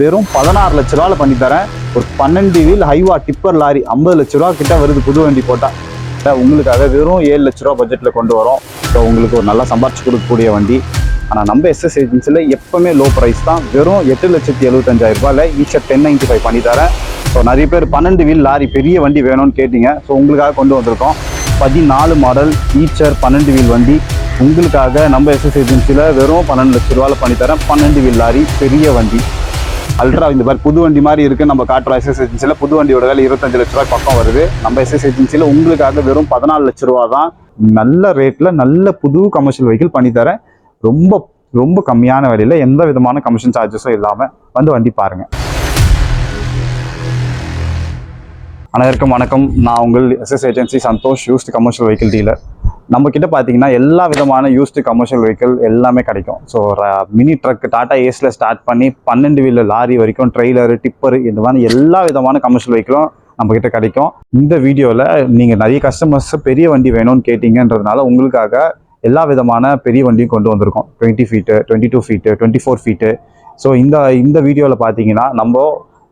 வெறும் பதினாறு லட்ச ரூபாவில் பண்ணி தரேன். ஒரு பன்னெண்டு வீல் ஹைவா டிப்பர் லாரி ஐம்பது லட்ச ரூபா கிட்ட வருது புது வண்டி போட்டால் உங்களுக்காக வெறும் ஏழு லட்ச ரூபா பட்ஜெட்டில் கொண்டு வரோம். ஸோ உங்களுக்கு ஒரு நல்லா சம்பாரிச்சு கொடுக்கக்கூடிய வண்டி. ஆனால் நம்ம எஸ்எஸ் ஏஜென்சியில் எப்பவுமே லோ ப்ரைஸ் தான். வெறும் எட்டு லட்சத்தி எழுபத்தஞ்சாயிரம் ரூபாயில் ஈச்சர் டென் நைன்ட்டி ஃபைவ் பண்ணி தரேன். ஸோ நிறைய பேர் பன்னெண்டு வீல் லாரி பெரிய வண்டி வேணும்னு கேட்டீங்க. ஸோ உங்களுக்காக கொண்டு வந்திருக்கோம். பதினாலு மாடல் ஈச்சர் பன்னெண்டு வீல் வண்டி. உங்களுக்காக நம்ம எஸ்எஸ் ஏஜென்சியில் வெறும் பன்னெண்டு லட்ச ரூபாயில் பண்ணி தரேன். பன்னெண்டு வீல் லாரி பெரிய வண்டி. அல்ட்ரா இந்த மாதிரி புது வண்டி மாதிரி இருக்குது நம்ம காட்டுறோம் எஸ்எஸ் ஏஜென்சியில் புது வண்டியோட வேலை இருபத்தஞ்சு லட்ச ரூபாய் பக்கம் வருது. நம்ம எஸ்எஸ் ஏஜென்சியில் உங்களுக்காக வெறும் பதினாலு லட்ச ரூபா தான் நல்ல ரேட்டில் நல்ல புது கமர்ஷியல் வெஹிக்கிள் பண்ணி தரேன் ரொம்ப ரொம்ப கம்மியான விலையில் எந்த விதமான கமிஷன் சார்ஜஸும் இல்லாமல் வந்து வண்டி பாருங்கள் அனைவருக்கும் வணக்கம். நான் உங்கள் SS agency Santhosh used commercial vehicle dealer நம்ம கிட்ட பார்த்தீங்கன்னா எல்லா விதமான யூஸ்டு கமர்ஷியல் வெஹிக்கிள் எல்லாமே கிடைக்கும். ஸோ மினி ட்ரக் டாடா ஏஸில் ஸ்டார்ட் பண்ணி பன்னெண்டு வீலர் லாரி வரைக்கும் ட்ரெய்லரு டிப்பரு இந்த மாதிரி எல்லா விதமான கமர்ஷியல் வெஹிக்கிளும் நம்ம கிட்ட கிடைக்கும். இந்த வீடியோவில் நீங்கள் நிறைய கஸ்டமர்ஸ் பெரிய வண்டி வேணும்னு கேட்டிங்கன்றதுனால உங்களுக்காக எல்லா விதமான பெரிய வண்டியும் கொண்டு வந்திருக்கோம். Twenty feet twenty two feet twenty four feet so இந்த இந்த வீடியோவில் பார்த்தீங்கன்னா நம்ம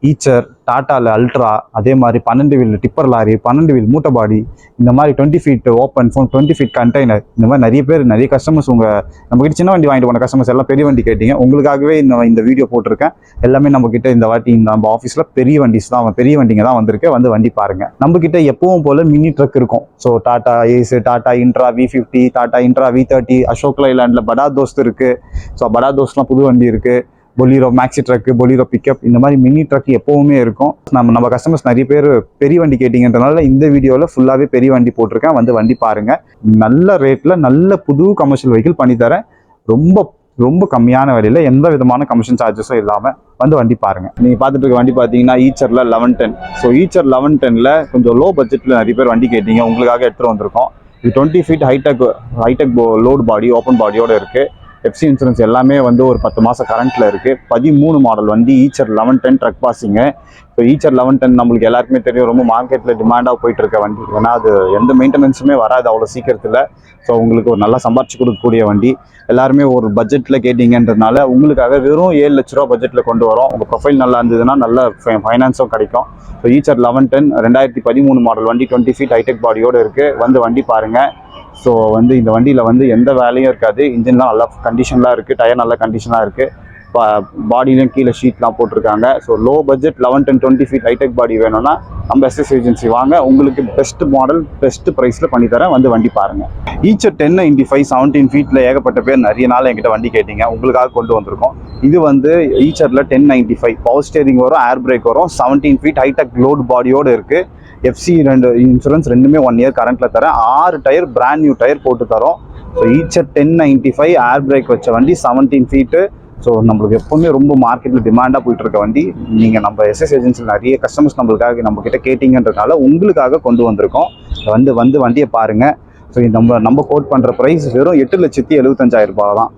ஈச்சர் டாட்டாவில் அல்ட்ரா அதே மாதிரி பன்னெண்டு வீல் டிப்பர் லாரி பன்னெண்டு வீல் மூட்டை பாடி இந்த மாதிரி twenty feet open phone twenty feet container இந்த மாதிரி நிறைய பேர் நிறைய கஸ்டமர்ஸ் உங்கள் நம்மகிட்ட சின்ன வண்டி வாங்கிட்டு போன கஸ்டமர்ஸ் எல்லாம் பெரிய வண்டி கேட்டீங்க. உங்களுக்காகவே இந்த இந்த வீடியோ போட்டிருக்கேன். எல்லாமே நம்மக்கிட்ட இந்த வாட்டி இந்த நம்ம ஆஃபீஸில் பெரிய வண்டிஸ் தான் பெரிய வண்டிங்க தான் வந்திருக்கு. வந்து வண்டி பாருங்கள் நம்மக்கிட்ட எப்பவும் போல் மினி ட்ரக் இருக்கும். So Tata Ace Tata Intra V fifty Tata Intra V thirty Ashok லைலாண்டில் படா தோஸ்த் இருக்குது ஸோ படா தோஸ்ட்லாம் புது வண்டி இருக்குது Bolero Maxi truck Bolero pickup இந்த மாதிரி மினி ட்ரக் எப்போவுமே இருக்கும். நம்ம நம்ம கஸ்டமர்ஸ் நிறைய பேர் பெரிய வண்டி கேட்டிங்கன்றனால இந்த வீடியோவில் ஃபுல்லாகவே பெரிய வண்டி போட்டிருக்கேன். வந்து வண்டி பாருங்கள் நல்ல ரேட்டில் நல்ல புது கமர்ஷியல் வெஹிக்கிள் பண்ணித்தரேன். ரொம்ப ரொம்ப கம்மியான விலையில எந்த விதமான கமிஷன் சார்ஜஸும் இல்லாமல் வந்து வண்டி பாருங்கள் நீங்கள் பார்த்துட்டு இருக்க வண்டி பார்த்தீங்கன்னா ஈச்சரில் eleven ten so Eicher eleven டெனில் கொஞ்சம் லோ பட்ஜெட்டில் நிறைய பேர் வண்டி கேட்டீங்க. உங்களுக்காக எடுத்துகிட்டு வந்திருக்கோம். இது twenty feet hi-tech hi-tech load body open பாடியோட இருக்குது எஃப்சி இன்சூரன்ஸ் எல்லாமே வந்து ஒரு பத்து மாதம் கரண்ட்டில் இருக்குது பதிமூணு மாடல் வண்டி ஈச்சர் லெவன் டென் ட்ரக் பாசிங்க இப்போ ஈச்சர் லெவன் டென் நம்மளுக்கு எல்லாருக்குமே தெரியும். ரொம்ப மார்க்கெட்டில் டிமாண்டாக போயிட்டு இருக்க வண்டி. ஏன்னா அது எந்த மெயின்டெனன்ஸுமே வராது அவ்வளோ சீக்கிரத்தில். ஸோ உங்களுக்கு ஒரு நல்லா சம்பாரிச்சு கொடுக்கக்கூடிய வண்டி. எல்லாருமே ஒரு பட்ஜெட்டில் கேட்டிங்கன்றதுனால உங்களுக்காக வெறும் ஏழு லட்ச ரூபா பட்ஜெட்டில் கொண்டு வரோம். உங்கள் ப்ரொஃபைல் நல்லா இருந்ததுன்னா நல்ல ஃபைனான்ஸும் கிடைக்கும். ஸோ ஈச்சர் லெவன் டென் ரெண்டாயிரத்தி பதிமூணு மாடல் வண்டி டுவெண்ட்டி ஃபீட் ஹைடெக் பாடியோடு இருக்குது வந்து வண்டி பாருங்கள் ஸோ வந்து இந்த வண்டியில் வந்து எந்த வேலையும் இருக்காது. இன்ஜின்லாம் நல்லா கண்டிஷன்லாம் இருக்குது டயர் நல்ல கண்டிஷனாக இருக்குது பாடியிலும் கீழே ஷீட்லாம் போட்டிருக்காங்க. So low budget eleven ten twenty feet hi-tech body வேணும்னா நம்ம எஸ்எஸ் ஏஜென்சி வாங்க. உங்களுக்கு பெஸ்ட் மாடல் பெஸ்ட் ப்ரைஸில் பண்ணி தரேன் வந்து வண்டி பாருங்கள் Eicher ten ninety five seventeen ஃபீட்டில் ஏகப்பட்ட பேர் நிறைய நாள் என்கிட்ட வண்டி கேட்டீங்க. உங்களுக்காக கொண்டு வந்திருக்கோம். இது வந்து ஈச்சரில் ten ninety five power steering வரும் ஏர் பிரேக் வரும். செவன்டீன் ஃபீட் ஹைடெக் லோட் பாடியோடு இருக்குது எஃப்சி ரெண்டு இன்சூரன்ஸ் ரெண்டுமே ஒன் இயர் கரண்ட்டில் தரேன். ஆறு டயர் பிராண்ட் நியூ டயர் போட்டு தரோம். So Eicher ten ninety five air brake வச்ச வண்டி செவன்டீன் ஃபீட்டு ஸோ நம்மளுக்கு எப்போவுமே ரொம்ப மார்க்கெட்டில் டிமாண்டாக போயிட்டு இருக்க வண்டி நீங்கள் நம்ம எஸ்எஸ் ஏஜென்சியில் நிறைய கஸ்டமர்ஸ் நம்மளுக்காக நம்ம கிட்ட கேட்டிங்கன்றதுனால உங்களுக்காக கொண்டு வந்திருக்கோம். வந்து வந்து வண்டியை பாருங்கள் ஸோ நம்ம நம்ம கோட் பண்ணுற ப்ரைஸ் வெறும் எட்டு லட்சத்தி எழுபத்தஞ்சாயிரம் ரூபாய் தான்.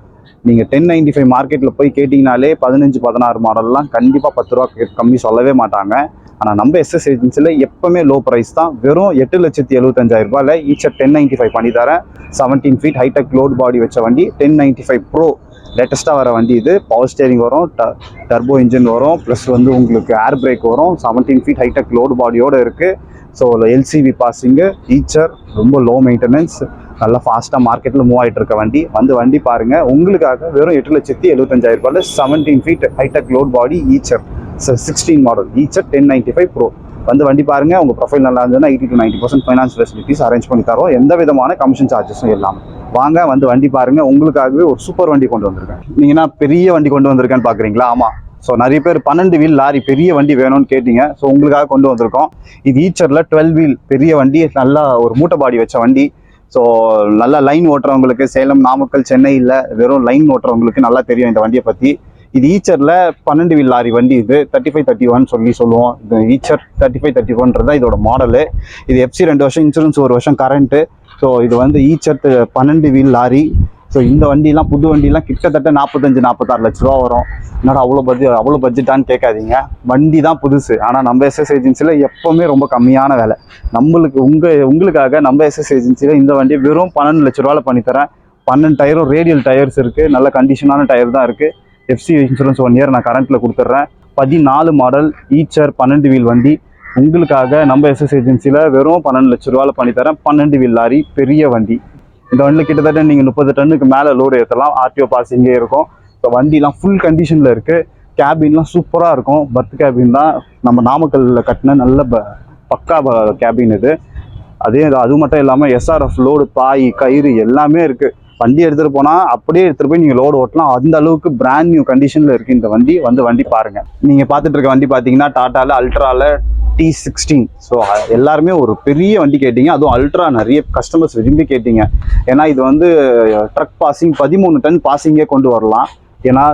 நீங்கள் டென் நைன்டி ஃபைவ் மார்க்கெட்டில் போய் கேட்டிங்கனாலே பதினஞ்சு பதினாறு மாடல்லாம் கண்டிப்பாக பத்து ரூபா கே- கம்மி சொல்லவே மாட்டாங்க. ஆனால் நம்ம எஸ்எஸ் ஏஜென்சியில் எப்போவுமே லோ ப்ரைஸ் தான். வெறும் எட்டு லட்சத்தி எழுபத்தஞ்சாயிரம் ரூபாயில் ஈச்சர் டென் நைன்ட்டி ஃபைவ் பண்ணி தரேன். Seventeen feet hitech load body வச்ச வண்டி டென் நைன்ட்டி ஃபைவ் ப்ரோ லேட்டஸ்ட்டாக வர வண்டி இது. பவர் ஸ்டேரிங் வரும் ட டர்போ இன்ஜின் வரும் ப்ளஸ் வந்து உங்களுக்கு ஏர் பிரேக் வரும். செவன்டீன் ஃபீட் ஹைடெக் லோடு பாடியோடு இருக்குது ஸோ எல்சிவி பாசிங்கு ஈச்சர் ரொம்ப லோ மெயின்டெனன்ஸ் நல்லா ஃபாஸ்ட்டாக மார்க்கெட்டில் மூவ் ஆகிட்டு இருக்க வண்டி. வந்து வண்டி பாருங்கள் உங்களுக்காக வெறும் எட்டு லட்சத்தி எழுபத்தஞ்சாயிரம் ரூபாயில் seventeen feet hitech load body Eicher sixteen model Eicher ten ninety five pro வந்து வண்டி பாருங்க. உங்கள் ப்ரொஃபைல் நல்லா இருந்ததுன்னா eighty to ninety percent finance facilities arrange பண்ணி தரோம். எந்த விதமான கமிஷன் சார்ஜஸும் இல்லாமல் வாங்க வந்து வண்டி பாருங்க. உங்களுக்காகவே ஒரு சூப்பர் வண்டி கொண்டு வந்திருக்கேன். நீங்க என்ன பெரிய வண்டி கொண்டு வந்திருக்கேன்னு பாக்குறீங்களா? ஆமா. ஸோ நிறைய பேர் பன்னெண்டு வீல் லாரி பெரிய வண்டி வேணும்னு கேட்டீங்க. ஸோ உங்களுக்காக கொண்டு வந்திருக்கோம். இது ஈச்சரில் டுவெல் வீல் பெரிய வண்டி நல்லா ஒரு மூட்டை பாடி வச்ச வண்டி. ஸோ நல்லா லைன் ஓட்டுறவங்களுக்கு சேலம் நாமக்கல் சென்னையில் வெறும் லைன் ஓட்டுறவங்களுக்கு நல்லா தெரியும் இந்த வண்டியை பற்றி இது ஈச்சரில் பன்னெண்டு வீல் லாரி வண்டி இது. தேர்ட்டி ஃபைவ் தேர்ட்டி ஒன் சொல்லி சொல்லுவோம். இது ஈச்சர் தேர்ட்டி ஃபைவ் தேர்ட்டி ஒன்றது தான் இதோட மாடலு இது எஃப்சி ரெண்டு வருஷம் இன்சூரன்ஸ் ஒரு வருஷம் கரண்ட்டு ஸோ இது வந்து ஈச்சர் பன்னெண்டு வீல் லாரி. ஸோ இந்த வண்டிலாம் புது வண்டிலாம் கிட்டத்தட்ட நாற்பத்தஞ்சு நாற்பத்தாறு லட்ச ரூபா வரும். என்னடா அவ்வளோ பட்ஜெட் அவ்வளோ பட்ஜெட்டான்னு கேட்காதீங்க. வண்டி தான் புதுசு. ஆனால் நம்ம எஸ்எஸ் ஏஜென்சியில் எப்போவுமே ரொம்ப கம்மியான வேலை. நம்மளுக்கு உங்கள் உங்களுக்காக நம்ம எஸ்எஸ் ஏஜென்சியில் இந்த வண்டி வெறும் பன்னெண்டு லட்ச ரூபாவில் பண்ணித்தரேன். பன்னெண்டு டயரும் ரேடியல் டயர்ஸ் இருக்குது நல்ல கண்டிஷனான டயர் தான் இருக்குது எஃப்சி இன்சூரன்ஸ் ஒன் இயர் நான் கரண்ட்டில் கொடுத்துட்றேன். பதினாலு மாடல் ஈச்சர் பன்னெண்டு வீல் வண்டி. உங்களுக்காக நம்ம எஸ்எஸ் ஏஜென்சியில் வெறும் பன்னெண்டு லட்ச ரூபாவில் பண்ணித்தரேன் பன்னெண்டு வில்லாரி பெரிய வண்டி. இந்த வண்டியில் கிட்டத்தட்ட நீங்கள் முப்பது டன்னுக்கு மேலே லோடு ஏற்றலாம் ஆர்டிஓ பாசிங்கே இருக்கும். இப்போ வண்டிலாம் ஃபுல் கண்டிஷனில் இருக்குது கேபின்லாம் சூப்பராக இருக்கும். பர்த் கேபின் தான் நம்ம நாமக்கல்லில் கட்டின நல்ல ப பக்கா கேபின் இது. அதே அது மட்டும் இல்லாமல் எஸ்ஆர்எஃப் லோடு பாய் கயிறு எல்லாமே இருக்குது வண்டி எடுத்துகிட்டு போனால் அப்படியே எடுத்துகிட்டு போய் நீங்கள் லோடு ஓட்டலாம். அந்த அளவுக்கு பிராண்ட் நியூ கண்டிஷனில் இருக்குது இந்த வண்டி. வந்து வண்டி பாருங்கள் நீங்கள் பார்த்துட்டு இருக்க வண்டி பார்த்தீங்கன்னா டாட்டாவில் அல்ட்ராவில் டி சிக்ஸ்டீன் ஸோ எல்லாருமே ஒரு பெரிய வண்டி கேட்டீங்க. அதுவும் அல்ட்ரா நிறைய கஸ்டமர்ஸ் விரும்பி கேட்டீங்க. ஏன்னா இது வந்து ட்ரக் பாசிங் பதிமூணு டன் பாசிங்கே கொண்டு வரலாம். ஏன்னா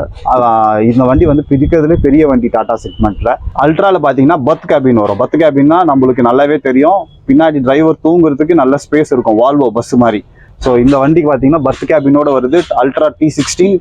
இந்த வண்டி வந்து பிடிக்கிறதுலே பெரிய வண்டி டாடா செக்மெண்ட்ல. அல்ட்ரால பார்த்தீங்கன்னா பத் கேபின் வரும். பத் கேபின்னா நம்மளுக்கு நல்லாவே தெரியும். பின்னாடி டிரைவர் தூங்குறதுக்கு நல்ல ஸ்பேஸ் இருக்கும். வால்வோ பஸ் மாதிரி. ஸோ இந்த வண்டிக்கு பார்த்தீங்கன்னா பர்த் கேபினோட வருது. அல்ட்ரா டி சிக்ஸ்டீன்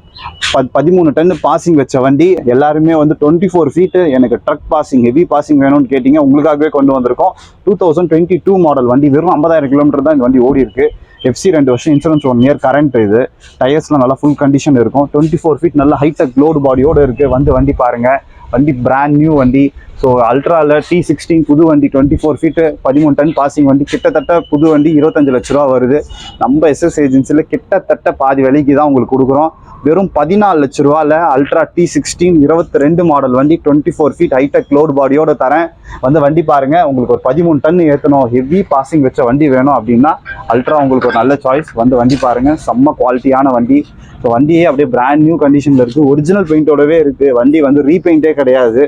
பதிமூணு டன் பாசிங் வச்ச வண்டி. எல்லாருமே வந்து டுவெண்ட்டி ஃபோர் ஃபீட்டு எனக்கு ட்ரக் பாசிங் ஹெவி பாசிங் வேணும்னு கேட்டிங்க. உங்களுக்காகவே கொண்டு வந்திருக்கோம். Two thousand twenty two model வண்டி. வெறும் ஐம்பதாயிரம் கிலோமீட்டர் தான் இந்த வண்டி ஓடி இருக்கு எஃப்சி ரெண்டு வருஷம் இன்சூரன்ஸ் ஒன் இயர் கரண்ட் இது. டயர்ஸ்லாம் நல்லா ஃபுல் கண்டிஷன் இருக்கும். டுவெண்ட்டி ஃபோர் ஃபீட் நல்ல ஹைடெக் லோடு பாடியோட இருக்குது வந்து வண்டி பாருங்கள் வண்டி பிராண்ட் நியூ வண்டி. ஸோ அல்ட்ராவில் டி சிக்ஸ்டீன் புது வண்டி டுவெண்ட்டி ஃபோர் ஃபீட்டு பதிமூணு டன் பாசிங் வண்டி. கிட்டத்தட்ட புது வண்டி இருபத்தஞ்சு லட்ச ரூபா வருது. நம்ம எஸ்எஸ் ஏஜென்சியில் கிட்டத்தட்ட பாதி விலைக்கு தான் உங்களுக்கு கொடுக்குறோம். வெறும் பதினாலு லட்ச ரூபாவில் அல்ட்ரா டி சிக்ஸ்டீன் இருபத்தி ரெண்டு மாடல் வண்டி twenty four feet hitech load பாடியோட தரேன். வந்து வண்டி பாருங்கள் உங்களுக்கு ஒரு பதிமூணு டன் ஏற்றணும் ஹெவி பாசிங் வச்ச வண்டி வேணும் அப்படின்னா அல்ட்ரா உங்களுக்கு ஒரு நல்ல சாய்ஸ் வந்து வண்டி பாருங்கள் செம்ம குவாலிட்டியான வண்டி. ஸோ வண்டியே அப்படியே பிராண்ட் நியூ கண்டிஷனில் இருக்குது ஒரிஜினல் பெயிண்டோடவே இருக்குது வண்டி வந்து ரீபெயிண்டே கிடையாது.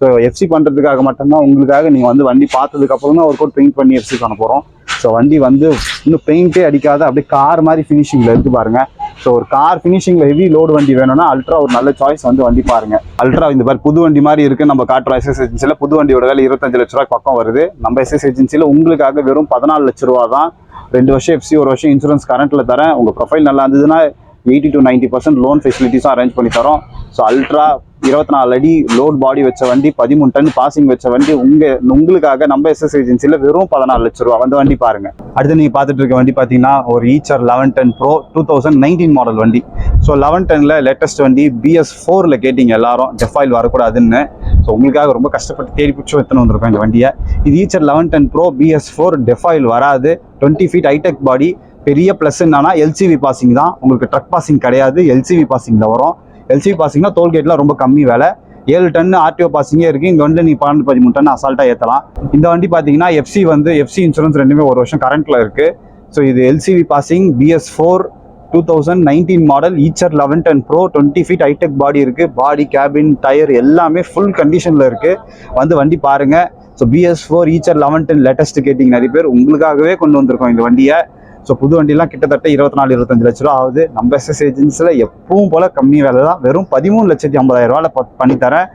ஸோ எஃப்சி பண்ணுறதுக்காக மட்டும்தான் உங்களுக்காக நீங்கள் வந்து வண்டி பார்த்ததுக்கப்புறம் தான் ஒரு கோட் பெயிண்ட் பண்ணி எஃப்சி பண்ண போகிறோம் ஸோ வண்டி வந்து இன்னும் பெயிண்டே அடிக்காத அப்படியே கார் மாதிரி ஃபினிஷிங்கில் இருக்கு பாருங்க. ஸோ ஒரு கார் ஃபினிஷிங்கில் ஹெவி லோடு வண்டி வேணும்னா அல்ட்ரா ஒரு நல்ல சாய்ஸ் வந்து வண்டி பாருங்க. அல்ட்ரா இந்த மாதிரி புது வண்டி மாதிரி இருக்குது நம்ம காட்டுறோம் எஸ்எஸ் ஏஜென்சியில் புது வண்டியோட வேலை இருபத்தஞ்சு லட்ச ரூபாய் பக்கம் வருது. நம்ம எஸ்எஸ் ஏஜென்சியில் உங்களுக்காக வெறும் பதினாலு லட்ச ரூபா தான் ரெண்டு வருஷம் எஃப்சி ஒரு வருஷம் இன்சூரன்ஸ் கரண்ட்டில் தரேன். உங்கள் ப்ரொஃபைல் நல்லா இருந்ததுன்னா eighty to ninety percent loan ஃபெசிலிட்டிஸும் arrange பண்ணி தரோம். ஸோ அல்ட்ரா இருபத்தி நாலு அடி லோட் பாடி வச்ச வண்டி பதிமூணு டன் பாசிங் வச்ச வண்டி உங்கள் உங்களுக்காக நம்ம எஸ்எஸ் ஏஜென்சியில் வெறும் பதினாலு லட்ச ரூபா வந்து வண்டி பாருங்க. அடுத்து நீங்கள் பார்த்துட்டு இருக்க வண்டி பார்த்தீங்கன்னா ஒரு Eicher eleven ten pro two thousand nineteen model வண்டி. ஸோ லெவன் டெனில் லேட்டஸ்ட் வண்டி பிஎஸ் ஃபோரில் கேட்டிங்க எல்லாரும் டெஃபாயில் வரக்கூடாதுன்னு. ஸோ உங்களுக்காக ரொம்ப கஷ்டப்பட்டு தேடி பிடிச்சி எத்தனை வந்திருக்கோம் இந்த வண்டியை. இது Eicher eleven ten pro BS four டெஃபாயில் வராது. டுவெண்ட்டி ஃபீட் ஹைடெக் பாடி பெரிய ப்ளஸ் என்னன்னா எல்சிவி பாசிங் தான். உங்களுக்கு ட்ரக் பாசிங் கிடையாது. எல்சிவி பாசிங்கில் வரும். எல்சிவி பாசிங்னா டோல்கேட்லாம் ரொம்ப கம்மி விலை. ஏழு டன் ஆர்டிஓ பாசிங்கே இருக்குது இங்கே வண்டியில் நீங்கள் பன்னெண்டு பதிமூணு டன் அசால்ட்டாக ஏற்றலாம் இந்த வண்டி பார்த்தீங்கன்னா எஃப்சி வந்து எஃப்சி இன்சூரன்ஸ் ரெண்டுமே ஒரு வருஷம் கரண்ட்டில் இருக்குது ஸோ இது LCV passing BS four two thousand nineteen model Eicher eleven ten pro twenty feet hitech body இருக்குது பாடி கேபின் டயர் எல்லாமே ஃபுல் கண்டிஷனில் இருக்குது வந்து வண்டி பாருங்கள் so BS four Eicher eleven ten latest கேட்டிங்க நிறைய பேர் உங்களுக்காகவே கொண்டு வந்திருக்கோம் இந்த வண்டியை. ஸோ புது வண்டிலாம் கிட்டத்தட்ட இருபத்தி நாலு இருபத்தஞ்சு லட்ச ரூபா ஆகுது. நம்ம எஸ்எஸ் ஏஜென்சியில் எப்பவும் போல கம்மி விலை தான் வெறும் பதிமூணு லட்சத்தி ஐம்பதாயிரம் ரூபாயில் பண்ணித்தரேன்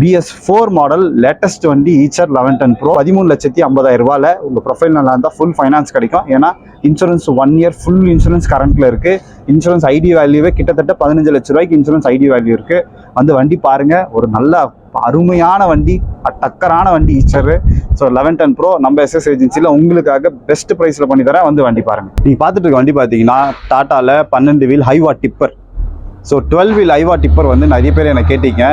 பிஎஸ் ஃபோர் மாடல் லேட்டஸ்ட் வண்டி ஈச்சர் லெவன் டென் ப்ரோ பதிமூணு லட்சத்தி ஐம்பதாயிரம் ரூபாயில் உங்கள் ப்ரொஃபைல் நல்லா இருந்தால் ஃபுல் ஃபைனான்ஸ் கிடைக்கும். ஏன்னா insurance one year full insurance கரண்ட்டில் இருக்குது இன்சூரன்ஸ் ஐடி வேல்யூவே கிட்டத்தட்ட பதினஞ்சு லட்ச ரூபாய்க்கு இன்சூரன்ஸ் ஐடி வேல்யூ இருக்குது வந்து வண்டி பாருங்கள் ஒரு நல்ல அருமையான வண்டி டக்கரான வண்டி Eicher so eleven ten pro நம்ம எஸ்எஸ் ஏஜென்சியில் உங்களுக்காக பெஸ்ட் ப்ரைஸில் பண்ணி தரேன். வந்து வண்டி பாருங்கள் நீங்கள் பார்த்துட்டு இருக்க வண்டி பார்த்தீங்கன்னா டாட்டாவில் பன்னெண்டு wheel Hyva tipper so twelve wheel Hyva tipper வந்து நிறைய பேர் என்னை கேட்டீங்க.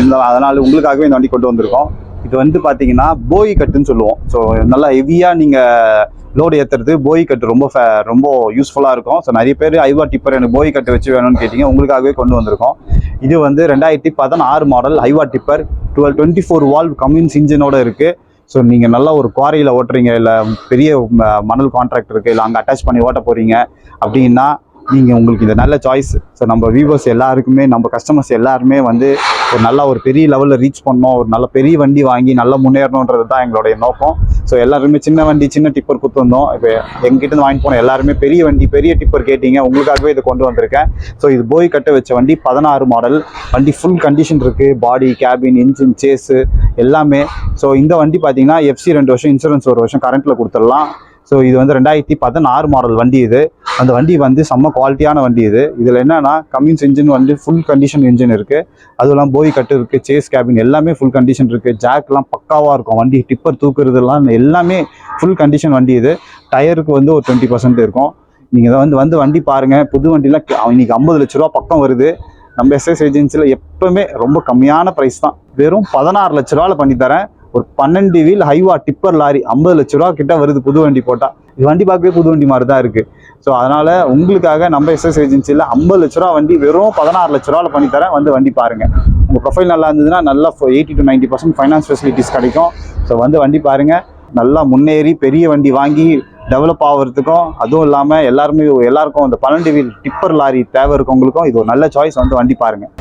இந்த அதனால் உங்களுக்காகவே இந்த வண்டி கொண்டு வந்திருக்கோம். இது வந்து பார்த்தீங்கன்னா போய் கட்டுன்னு சொல்லுவோம். ஸோ நல்லா ஹெவியாக நீங்கள் லோடு ஏற்றுறது போய் கட்டு ரொம்ப ஃபே ரொம்ப யூஸ்ஃபுல்லாக இருக்கும். ஸோ நிறைய பேர் ஐவா டிப்பர் எனக்கு போய் கட்டு வச்சு வேணும்னு கேட்டிங்க. உங்களுக்காகவே கொண்டு வந்திருக்கோம். இது வந்து ரெண்டாயிரத்தி பதினாறு model Hyva tipper twelve twenty four valve Cummins இன்ஜினோட இருக்குது ஸோ நீங்கள் நல்லா ஒரு குவாரியில் ஓட்டுறீங்க இல்லை பெரிய ம- மணல் கான்ட்ராக்ட் இருக்குது இல்லை அங்கே அட்டாச் பண்ணி ஓட்ட போகிறீங்க அப்படின்னா நீங்கள் உங்களுக்கு இது நல்ல சாய்ஸ் ஸோ நம்ம வியூவர்ஸ் எல்லாருக்குமே நம்ம கஸ்டமர்ஸ் எல்லாருமே வந்து ஒரு நல்ல ஒரு பெரிய லெவலில் ரீச் பண்ணோம் ஒரு நல்ல பெரிய வண்டி வாங்கி நல்லா முன்னேறணுன்றது தான் எங்களுடைய நோக்கம். ஸோ எல்லாருமே சின்ன வண்டி சின்ன டிப்பர் கொடுத்துருந்தோம் இப்போ எங்கிட்ட இருந்து வாங்கிட்டு போன எல்லாருமே பெரிய வண்டி பெரிய டிப்பர் கேட்டீங்க. உங்களுக்காகவே இது கொண்டு வந்திருக்கேன். ஸோ இது போய் கட்ட வச்ச வண்டி பதினாறு மாடல் வண்டி ஃபுல் கண்டிஷன் இருக்குது பாடி கேபின் இன்ஜின் சேஸு எல்லாமே. ஸோ இந்த வண்டி பார்த்தீங்கன்னா எஃப்சி ரெண்டு வருஷம் இன்சூரன்ஸ் ஒரு வருஷம் கரண்ட்டில் கொடுத்துடலாம். ஸோ இது வந்து ரெண்டாயிரத்தி பதினாறு மாடல் வண்டி இது. அந்த வண்டி வந்து செம்ம குவாலிட்டியான வண்டி இது. இதில் என்னன்னா கம்மிங்ஸ் இன்ஜின் வந்து ஃபுல் கண்டிஷன் இன்ஜின் இருக்குது அதுவும் போய் கட்டு இருக்குது சேஸ் கேபின் எல்லாமே ஃபுல் கண்டிஷன் இருக்குது ஜாக்லாம் பக்காவாக இருக்கும். வண்டி டிப்பர் தூக்குறதுலாம் எல்லாமே ஃபுல் கண்டிஷன் வண்டி இது. டயருக்கு வந்து ஒரு டுவெண்ட்டி பர்சன்ட் இருக்கும். நீங்கள் வந்து வந்து வண்டி பாருங்கள் புது வண்டிலாம் இன்னைக்கு ஐம்பது லட்ச ரூபா பக்கம் வருது. நம்ம எஸ்எஸ் ஏஜென்சியில் எப்பவுமே ரொம்ப கம்மியான ப்ரைஸ் தான். வெறும் பதினாறு லட்ச ரூபாவில் பண்ணி தரேன். ஒரு பன்னெண்டு வீல் ஹைவா டிப்பர் லாரி ஐம்பது லட்ச ரூபா கிட்ட வருது புது வண்டி போட்டால் இது வண்டி பார்க்கவே புது வண்டி மாதிரி தான் இருக்குது ஸோ அதனால் உங்களுக்காக நம்ம எஸ்எஸ் ஏஜென்சியில் ஐம்பது லட்ச ரூபா வண்டி வெறும் பதினாறு லட்ச ரூபாவில் பண்ணித்தரேன் வந்து வண்டி பாருங்கள் உங்கள் ப்ரொஃபைல் நல்லா இருந்ததுன்னா நல்லா eighty to ninety percent finance facilities கிடைக்கும். ஸோ வந்து வண்டி பாருங்கள் நல்லா முன்னேறி பெரிய வண்டி வாங்கி டெவலப் ஆகிறதுக்கும் அதுவும் இல்லாமல் எல்லாருமே எல்லாருக்கும் அந்த பன்னெண்டு வீல் டிப்பர் லாரி தேவை இருக்கவங்களுக்கும் இது ஒரு நல்ல சாய்ஸ் வந்து வண்டி பாருங்கள்